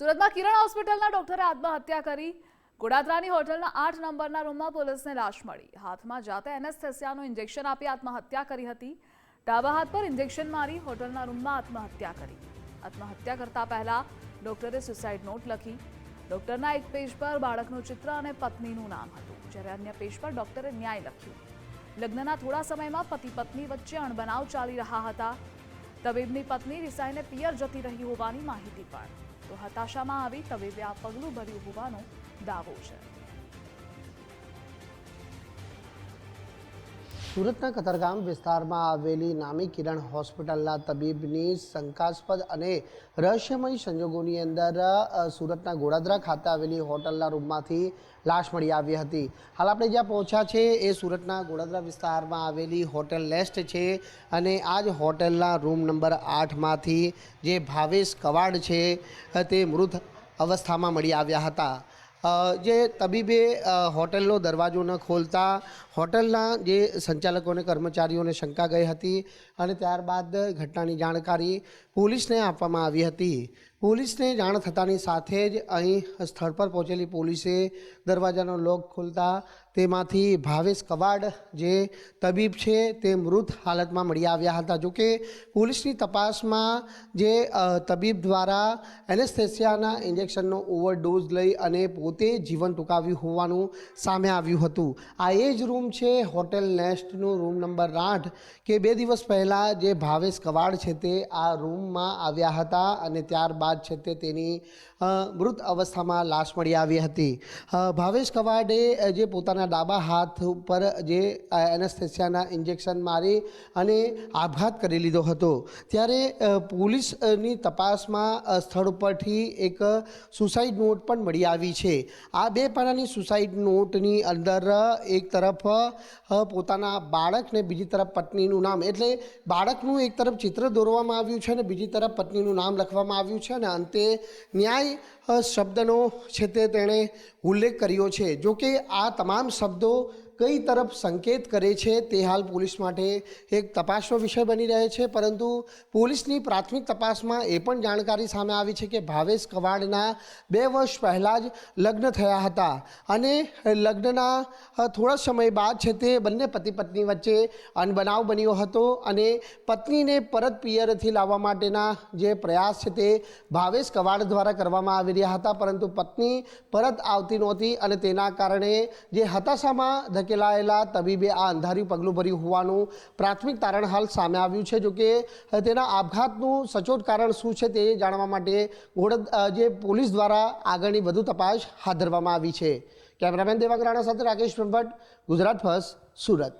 સુરતમાં કિરણ હોસ્પિટલના ડોક્ટરે આત્મહત્યા કરી. ગોડાદરાની હોટલના આઠ નંબરના રૂમમાં પોલીસને લાશ મળી. હાથમાં જાતે એનેસ્થેસિયાનું ઇન્જેક્શન આપી આત્મહત્યા કરી હતી. ડાબા હાથ પર ઇન્જેક્શન મારી હોટલના રૂમમાં આત્મહત્યા કરી. આત્મહત્યા કરતા પહેલા ડોક્ટરે સુસાઇડ નોટ લખી. ડોક્ટરના એક પેજ પર બાળકનું ચિત્ર અને પત્નીનું નામ હતું, જ્યારે અન્ય પેજ પર ડોક્ટરે ન્યાય લખ્યું. લગ્નના થોડા સમયમાં પતિ પત્ની વચ્ચે અણબનાવ ચાલી રહ્યા હતા. તબીબની પત્ની રિસાઈને પિયર જતી રહી હોવાની માહિતી પણ. તો હતાશામાં આવી તબીબે આ પગલું ભર્યું હોવાનો દાવો છે. સુરતના કતરગામ વિસ્તારમાં આવેલી નામી કિરણ હોસ્પિટલના તબીબની શંકાસ્પદ અને રહસ્યમય સંજોગોની અંદર સુરતના ગોડાદરા ખાતે આવેલી હોટલના રૂમમાંથી લાશ મળી આવી હતી. હાલ આપણે જ્યાં પહોંચ્યા છે એ સુરતના ગોડાદરા વિસ્તારમાં આવેલી હોટેલ લેસ્ટ છે અને આ જ હોટેલના રૂમ નંબર આઠમાંથી જે ભાવેશ કવાડ છે તે મૃત અવસ્થામાં મળી આવ્યા હતા. જે તબીબે હોટલનો દરવાજો ન ખોલતા, હોટલના જે સંચાલકોને કર્મચારીઓને શંકા ગઈ હતી અને ત્યારબાદ ઘટનાની જાણકારી પોલીસને આપવામાં આવી હતી. પોલીસને જાણ થતાની સાથે જ અહીં સ્થળ પર પહોંચેલી પોલીસે દરવાજાનો લોક ખોલતા તેમાંથી ભાવેશ કવાડ જે તબીબ છે તે મૃત હાલતમાં મળી આવ્યા હતા. જોકે પોલીસની તપાસમાં જે તબીબ દ્વારા એનેસ્થેસિયાના ઇન્જેક્શનનો ઓવરડોઝ લઈ અને પોતે જીવન ટૂંકાવ્યું હોવાનું સામે આવ્યું હતું. આ એ જ રૂમ છે, હોટેલ નેસ્ટનું રૂમ નંબર આઠ, કે બે દિવસ પહેલાં જે ભાવેશ કવાડ છે તે આ રૂમમાં આવ્યા હતા અને ત્યારબાદ છે તે તેની મૃત અવસ્થામાં લાશ મળી આવી હતી. ભાવેશ કવાડે જે પોતાના ડાબા હાથ ઉપર જે એનેસ્થેસિયાના ઇન્જેક્શન મારી અને આપઘાત કરી લીધો હતો. ત્યારે પોલીસની તપાસમાં સ્થળ ઉપરથી એક સુસાઇડ નોટ પણ મળી આવી છે. આ બે પાનાની સુસાઇડ નોટની અંદર એક તરફ પોતાના બાળકને બીજી તરફ પત્નીનું નામ, એટલે બાળકનું એક તરફ ચિત્ર દોરવામાં આવ્યું છે અને બીજી તરફ પત્નીનું નામ લખવામાં આવ્યું છે અને અંતે ન્યાય શબ્દનો છે તે તેણે ઉલ્લેખ કર્યો છે. જો કે આ તમામ શબ્દો કઈ તરફ સંકેત કરે છે તે હાલ પોલીસ માટે એક તપાસનો વિષય બની રહે છે. પરંતુ પોલીસની પ્રાથમિક તપાસમાં એ પણ જાણકારી સામે આવી છે કે ભાવેશ કવાડના બે વર્ષ પહેલાં જ લગ્ન થયા હતા. અને લગ્નના થોડા સમય બાદ છે તે બંને પતિ પત્ની વચ્ચે અનબનાવ બન્યો હતો અને પત્નીને પરત પિયરથી લાવવા માટેના જે પ્રયાસ છે તે ભાવેશ કવાડ દ્વારા કરવામાં આવી રહ્યા હતા. પરંતુ પત્ની પરત આવતી નહોતી અને તેના કારણે જે હતાશામાં ધકેલાયેલા તબીબે આ અંધાર્યું પગલું ભર્યું હોવાનું પ્રાથમિક તારણ હાલ સામે આવ્યું છે, જોકે તેના આપઘાતનું સચોટ કારણ શું છે તે જાણવા માટે ઘોડદ જે પોલીસ દ્વારા આગળની વધુ તપાસ હાથ ધરવામાં આવી છે. કેમેરામેન દેવાંગ રાણા સાથે રાકેશ બ્રહ્મભટ્ટ, ગુજરાત ફર્સ્ટ, સુરત.